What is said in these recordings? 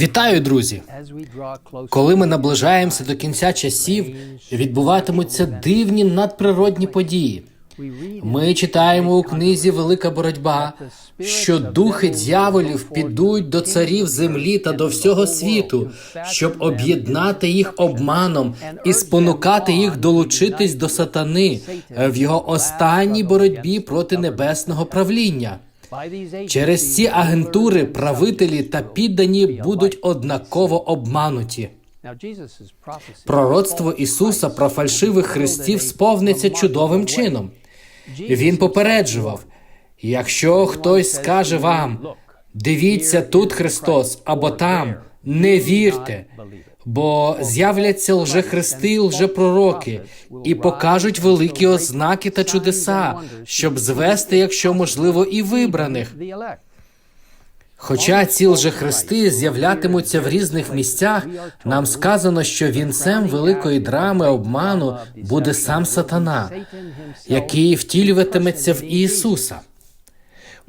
Вітаю, друзі! Коли ми наближаємося до кінця часів, відбуватимуться дивні надприродні події. Ми читаємо у книзі Велика боротьба, що духи дьяволів підуть до царів землі та до всього світу, щоб об'єднати їх обманом і спонукати їх долучитись до сатани в його останній боротьбі проти небесного правління. Через ці агентури правителі та піддані будуть однаково обмануті. Пророцтво Ісуса про фальшивих христів сповниться чудовим чином. Він попереджував: якщо хтось скаже вам, дивіться тут Христос або там, не вірте, бо з'являться лжехристи і лжепророки і покажуть великі ознаки та чудеса, щоб звести, якщо можливо, і вибраних. Хоча ці лжехристи з'являтимуться в різних місцях, нам сказано, що вінцем великої драми обману буде сам сатана, який втілюватиметься в Ісуса.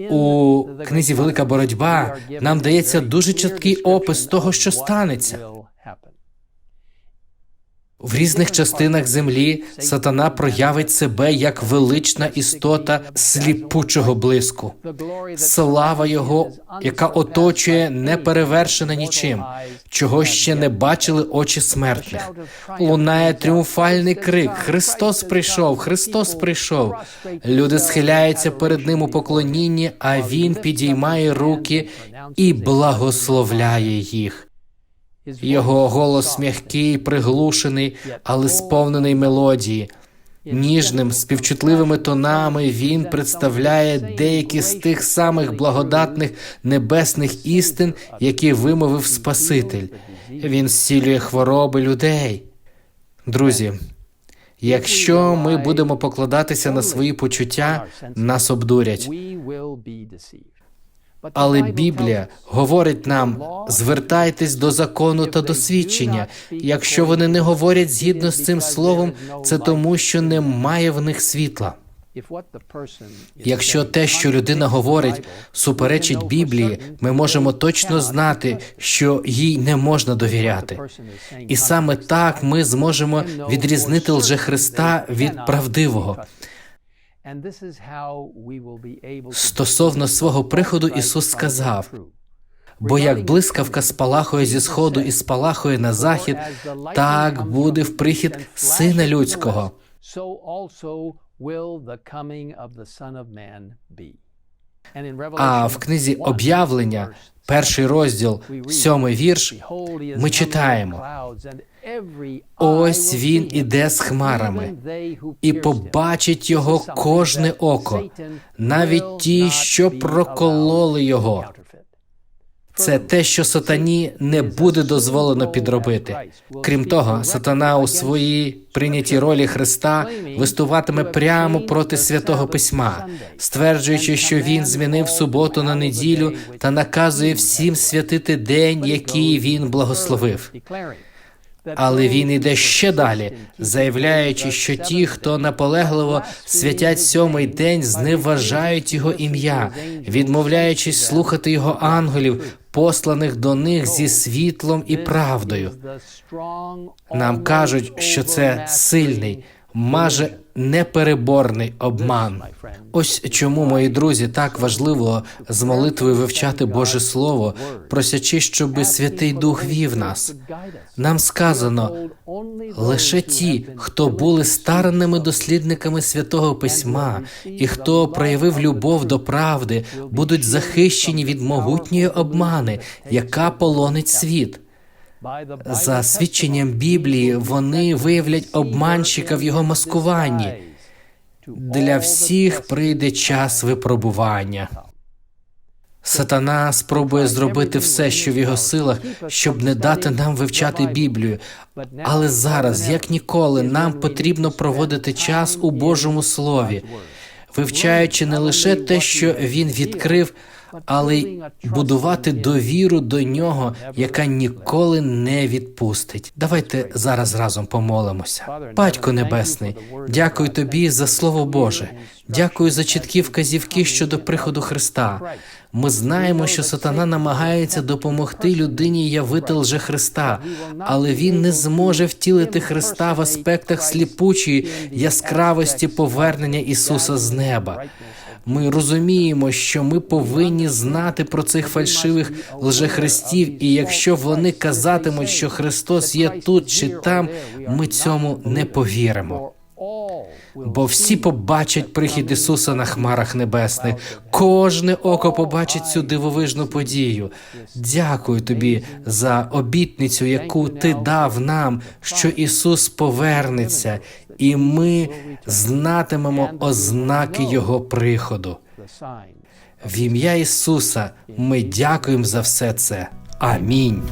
У книзі Велика боротьба нам дається дуже чіткий опис того, що станеться. В різних частинах землі сатана проявить себе як велична істота сліпучого блиску. Слава його, яка оточує неперевершена нічим, чого ще не бачили очі смертних. Лунає тріумфальний крик: Христос прийшов, Христос прийшов. Люди схиляються перед ним у поклонінні, а він підіймає руки і благословляє їх. Його голос м'який, приглушений, але сповнений мелодії. Ніжним, співчутливими тонами він представляє деякі з тих самих благодатних небесних істин, які вимовив Спаситель. Він зцілює хвороби людей. Друзі, якщо ми будемо покладатися на свої почуття, нас обдурять. Але Біблія говорить нам: звертайтесь до закону та досвідчення. Якщо вони не говорять згідно з цим словом, це тому, що немає в них світла. Якщо те, що людина говорить, суперечить Біблії, ми можемо точно знати, що їй не можна довіряти. І саме так ми зможемо відрізнити лжехриста від правдивого. Стосовно свого приходу Ісус сказав: бо як блискавка спалахує зі сходу і спалахує на захід, так буде в прихід Сина Людського. А в книзі об'явлення, перший розділ, сьомий вірш, ми читаємо. Ось він іде з хмарами, і побачить його кожне око, навіть ті, що прокололи його. Це те, що сатані не буде дозволено підробити. Крім того, сатана у своїй прийнятій ролі Христа виступатиме прямо проти святого письма, стверджуючи, що він змінив суботу на неділю та наказує всім святити день, який він благословив. Але він іде ще далі, заявляючи, що ті, хто наполегливо святять сьомий день, зневажають його ім'я, відмовляючись слухати його ангелів, посланих до них зі світлом і правдою. Нам кажуть, що це сильний, майже непереборний обман. Ось чому, мої друзі, так важливо з молитвою вивчати Боже Слово, просячи, щоби Святий Дух вів нас. Нам сказано лише ті, хто були старанними дослідниками святого письма, і хто проявив любов до правди, будуть захищені від могутньої обмани, яка полонить світ. За свідченням Біблії вони виявлять обманщика в його маскуванні. Для всіх прийде час випробування. Сатана спробує зробити все, що в його силах, щоб не дати нам вивчати Біблію. Але зараз, як ніколи, нам потрібно проводити час у Божому Слові, вивчаючи не лише те, що він відкрив, але й будувати довіру до нього, яка ніколи не відпустить. Давайте зараз разом помолимося. Батько Небесний, дякую тобі за Слово Боже. Дякую за чіткі вказівки щодо приходу Христа. Ми знаємо, що сатана намагається допомогти людині явити лже Христа, але він не зможе втілити Христа в аспектах сліпучої яскравості повернення Ісуса з неба. Ми розуміємо, що ми повинні знати про цих фальшивих лжехристів, і якщо вони казатимуть, що Христос є тут чи там, ми цьому не повіримо. Бо всі побачать прихід Ісуса на хмарах небесних. Кожне око побачить цю дивовижну подію. Дякую тобі за обітницю, яку ти дав нам, що Ісус повернеться, і ми знатимемо ознаки Його приходу. В ім'я Ісуса ми дякуємо за все це. Амінь.